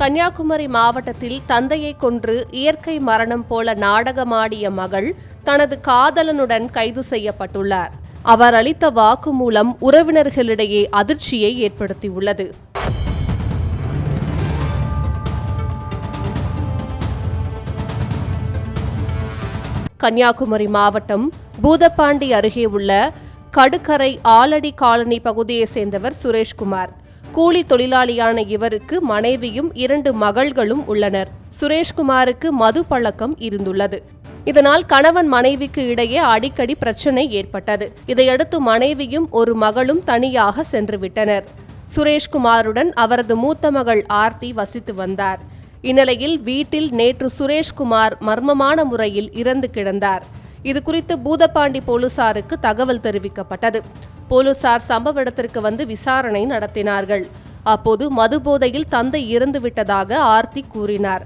கன்னியாகுமரி மாவட்டத்தில் தந்தையை கொன்று இயற்கை மரணம் போல நாடகமாடிய மகள் தனது காதலனுடன் கைது செய்யப்பட்டுள்ளார். அவர் அளித்த வாக்குமூலம் உறவினர்களிடையே அதிர்ச்சியை ஏற்படுத்தியுள்ளது. கன்னியாகுமரி மாவட்டம் பூதப்பாண்டி அருகே உள்ள கடுக்கரை ஆலடி காலனி பகுதியைச் சேர்ந்தவர் சுரேஷ்குமார். கூலி தொழிலாளியான இவருக்கு மனைவியும் இரண்டு மகள்களும் உள்ளனர். சுரேஷ்குமாருக்கு மது பழக்கம் இருந்துள்ளது. இதனால் கணவன் மனைவிக்கு இடையே அடிக்கடி பிரச்சனை ஏற்பட்டது. இதையடுத்து மனைவியும் ஒரு மகளும் தனியாக சென்று விட்டனர் சுரேஷ்குமாருடன் அவரது மூத்த மகள் ஆர்த்தி வசித்து வந்தார். இந்நிலையில் வீட்டில் நேற்று சுரேஷ்குமார் மர்மமான முறையில் இறந்து கிடந்தார். இது குறித்து பூதப்பாண்டி போலீசாருக்கு தகவல் தெரிவிக்கப்பட்டது. போலீசார் சம்பவ இடத்திற்கு வந்து விசாரணை நடத்தினார்கள். அப்போது மதுபோதையில் தந்தை இறந்து விட்டதாக ஆர்த்தி கூறினார்.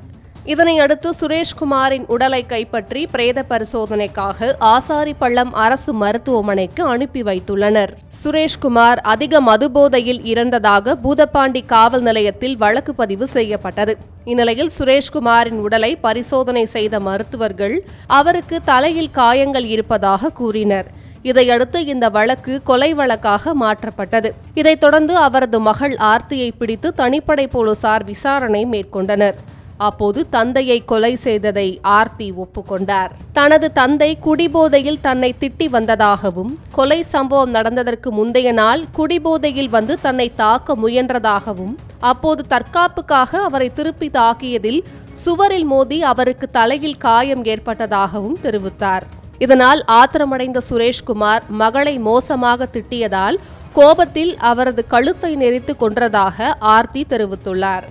இதனையடுத்து சுரேஷ்குமாரின் உடலை கைப்பற்றி பிரேத பரிசோதனைக்காக ஆசாரிப்பள்ளம் அரசு மருத்துவமனைக்கு அனுப்பி வைத்துள்ளனர். சுரேஷ்குமார் அதிக மதுபோதையில் இறந்ததாக பூதப்பாண்டி காவல் நிலையத்தில் வழக்கு பதிவு செய்யப்பட்டது. இந்நிலையில் சுரேஷ்குமாரின் உடலை பரிசோதனை செய்த மருத்துவர்கள் அவருக்கு தலையில் காயங்கள் இருப்பதாக கூறினர். இதையடுத்து இந்த வழக்கு கொலை வழக்காக மாற்றப்பட்டது. இதைத் தொடர்ந்து அவரது மகள் ஆர்த்தியை பிடித்து தனிப்படை போலீசார் விசாரணை மேற்கொண்டனர். அப்போது தந்தையை கொலை செய்ததை ஆர்த்தி ஒப்புக்கொண்டார். தனது தந்தை குடிபோதையில் தன்னை திட்டி வந்ததாகவும் கொலை சம்பவம் நடந்ததற்கு முந்தைய நாள் குடிபோதையில் வந்து தன்னை தாக்க முயன்றதாகவும் அப்போது தற்காப்புக்காக அவரை திருப்பி தாக்கியதில் சுவரில் மோதி அவருக்கு தலையில் காயம் ஏற்பட்டதாகவும் தெரிவித்தார். இதனால் ஆத்திரமடைந்த சுரேஷ்குமார் மகளை மோசமாக திட்டியதால் கோபத்தில் அவரது கழுத்தை நெரித்து கொன்றதாக ஆர்த்தி தெரிவித்துள்ளார்.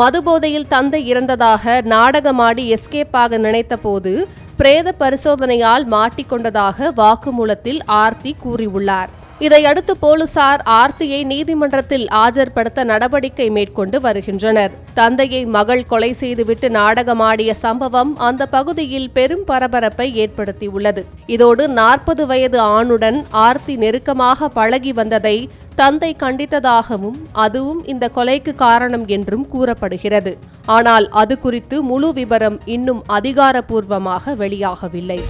மதுபோதையில் தந்தை இறந்ததாக நாடகமாடி எஸ்கேப் ஆக நினைத்தபோது பிரேத பரிசோதனையால் மாட்டிக்கொண்டதாக வாக்குமூலத்தில் ஆர்த்தி கூறியுள்ளார். இதையடுத்து போலீசார் ஆர்த்தியை நீதிமன்றத்தில் ஆஜர்படுத்த நடவடிக்கை மேற்கொண்டு வருகின்றனர். தந்தையை மகள் கொலை செய்துவிட்டு நாடகமாடிய சம்பவம் அந்த பகுதியில் பெரும் பரபரப்பை ஏற்படுத்தியுள்ளது. இதோடு நாற்பது வயது ஆணுடன் ஆர்த்தி நெருக்கமாக பழகி வந்ததை தந்தை கண்டித்ததாகவும் அதுவும் இந்த கொலைக்கு காரணம் என்றும் கூறப்படுகிறது. ஆனால் அது குறித்து முழு விவரம் இன்னும் அதிகாரப்பூர்வமாக வெளியாகவில்லை.